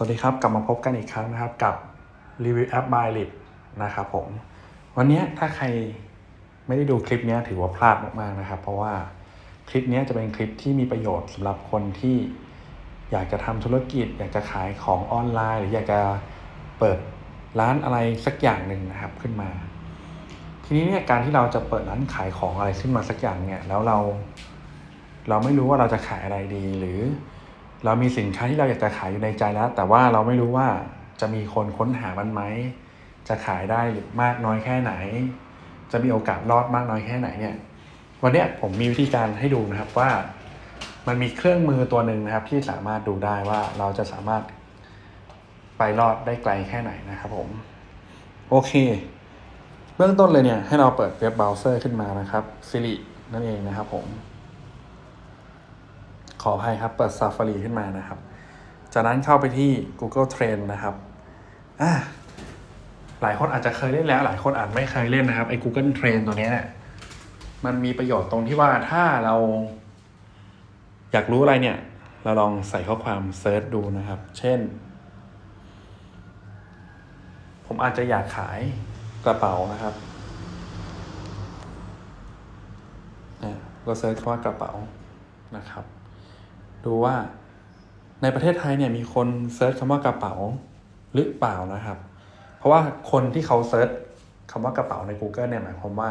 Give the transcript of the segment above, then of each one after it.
สวัสดีครับ กลับมาพบกันอีกครั้งนะครับกับรีวิวแอป My l i p นะครับผม วันนี้ถ้าใครไม่ได้ดูคลิปนี้ถือว่าพลาดมากๆนะครับ เพราะว่าคลิปนี้จะเป็นคลิปที่มีประโยชน์สำหรับคนที่อยากจะทำธุรกิจ อยากจะขายของออนไลน์ หรืออยากจะเปิดร้านอะไรสักอย่างหนึ่งนะครับขึ้นมา ทีนี้เนี่ยการที่เราจะเปิดร้านขายของอะไรขึ้นมาสักอย่างเนี่ยแล้วเรา เราไม่รู้ว่าเราจะขายอะไรดีหรือ เรามีสินค้าที่เราอยากจะขายอยู่ในใจแล้ว แต่ว่าเราไม่รู้ว่าจะมีคนค้นหามันไหม จะขายได้หรือมากน้อยแค่ไหน จะมีโอกาสรอดมากน้อยแค่ไหนเนี่ย วันนี้ผมมีวิธีการให้ดูนะครับว่า มันมีเครื่องมือตัวหนึ่งนะครับ ที่สามารถดูได้ว่าเราจะสามารถไปรอดได้ไกลแค่ไหนนะครับผม โอเค เบื้องต้นเลยเนี่ยให้เราเปิดเว็บเบราว์เซอร์ขึ้นมานะครับ Siri นั่นเองนะครับผม ขออภัยครับ เปิด Safari ขึ้นมานะครับ จากนั้นเข้าไปที่ Google Trend นะครับอะหลายคนอาจจะเคยเล่นแล้ว หลายคนอาจไม่เคยเล่นนะครับไอ้ Google Trend ตัวนี้เนี่ยมันมีประโยชน์ตรงที่ว่าถ้าเรา อยากรู้อะไรเนี่ย เราลองใส่ข้อความเซิร์ชดูนะครับ เช่น ผมอาจจะอยากขายกระเป๋านะครับอะเราเซิร์ชคำว่ากระเป๋านะครับ ดูว่าในประเทศไทยเนี่ยมีคนเซิร์ชคำว่ากระเป๋าหรือเปล่านะครับ เพราะว่าคนที่เขาเซิร์ชคำว่ากระเป๋าใน Google เนี่ยหมายความว่า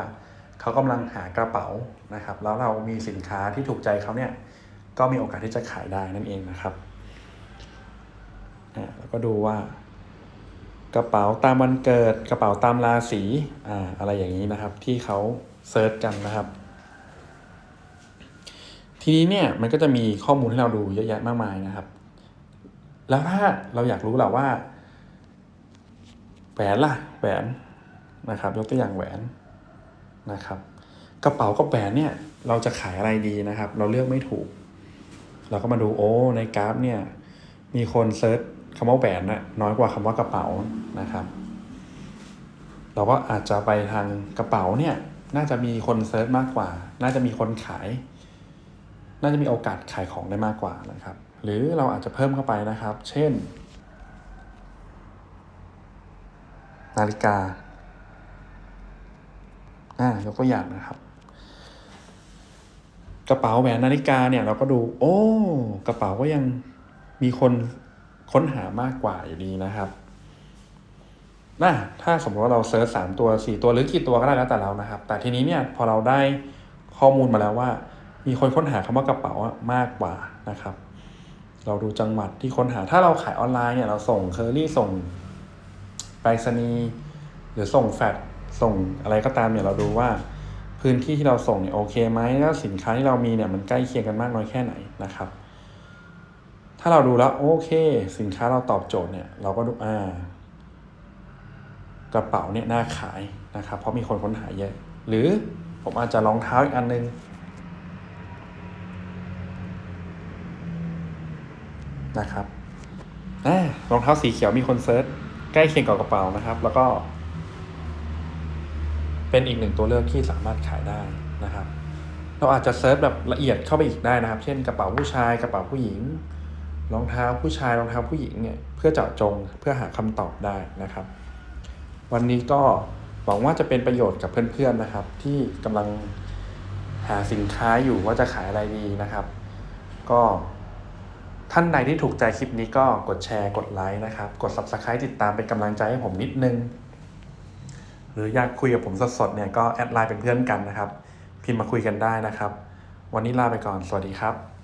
เขากำลังหากระเป๋านะครับ แล้วเรามีสินค้าที่ถูกใจเขาเนี่ยก็มีโอกาสที่จะขายได้นั่นเองนะครับอ่าแล้วก็ดูว่ากระเป๋าตามวันเกิดกระเป๋าตามราศีอ่าอะไรอย่างนี้นะครับ ที่เขาเซิร์ชกันนะครับ ทีนี้เนี่ยมันก็จะมีข้อมูลให้เราดูเยอะแยะมากมายนะครับ แล้วถ้าเราอยากรู้แหละว่าแหวนล่ะแหวนนะครับ ยกตัวอย่างแหวนนะครับ กระเป๋ากับแหวนเนี่ยเราจะขายอะไรดีนะครับ เราเลือกไม่ถูก เราก็มาดูโอ้ในกราฟเนี่ยมีคนเซิร์ชคำว่าแหวนน่ะน้อยกว่าคำว่ากระเป๋านะครับ เราก็อาจจะไปทางกระเป๋าเนี่ยน่าจะมีคนเซิร์ชมากกว่า น่าจะมีคนขาย น่าจะมีโอกาสขายของได้มากกว่านะครับ หรือเราอาจจะเพิ่มเข้าไปนะครับ เช่น นาฬิกาอ่ายกตัวอย่างนะครับ กระเป๋าแหวนนาฬิกาเนี่ยเราก็ดู โอ้ กระเป๋าก็ยังมีคนค้นหามากกว่าอยู่ดีนะครับน่าถ้าสมมติว่าเราเซิร์ชสามตัวสี่ตัวหรือกี่ตัวก็ได้แล้วแต่เรานะครับ แต่ทีนี้เนี่ยพอเราได้ข้อมูลมาแล้วว่า มีคนค้นหาคำว่ากระเป๋ามากกว่านะครับ เราดูจังหวัดที่ค้นหาถ้าเราขายออนไลน์เนี่ยเราส่งเคอรี่ส่งไปรษณีย์หรือส่งแฟกซ์ส่งอะไรก็ตามเนี่ยเราดูว่าพื้นที่ที่เราส่งเนี่ยโอเคไหมแล้วสินค้าที่เรามีเนี่ยมันใกล้เคียงกันมากน้อยแค่ไหนนะครับ ถ้าเราดูแล้วโอเค สินค้าเราตอบโจทย์เนี่ยเราก็ดูอ่ากระเป๋าเนี่ยน่าขายนะครับ เพราะมีคนค้นหาเยอะ หรือผมอาจจะรองเท้าอีกอันนึง นะครับรองเท้าสีเขียวมีคนเซิร์ชใกล้เคียงกับกระเป๋านะครับ แล้วก็ เป็นอีกหนึ่งตัวเลือกที่สามารถขายได้นะครับ เราอาจจะเซิร์ชแบบละเอียดเข้าไปอีกได้นะครับ เช่นกระเป๋าผู้ชายกระเป๋าผู้หญิงรองเท้าผู้ชายรองเท้าผู้หญิงเนี่ยเพื่อเจาะจงเพื่อหาคำตอบได้นะครับ วันนี้ก็หวังว่าจะเป็นประโยชน์กับเพื่อนๆนะครับ ที่กำลังหาสินค้าอยู่ว่าจะขายอะไรดีนะครับ ก็ ท่านใดที่ถูกใจคลิปนี้ก็กดแชร์กดไลค์นะครับ กด subscribe ติดตามเป็นกำลังใจให้ผมนิดนึง หรืออยากคุยกับผมสดๆเนี่ยก็แอดไลน์เป็นเพื่อนกันนะครับ พิมพ์มาคุยกันได้นะครับ วันนี้ลาไปก่อน สวัสดีครับ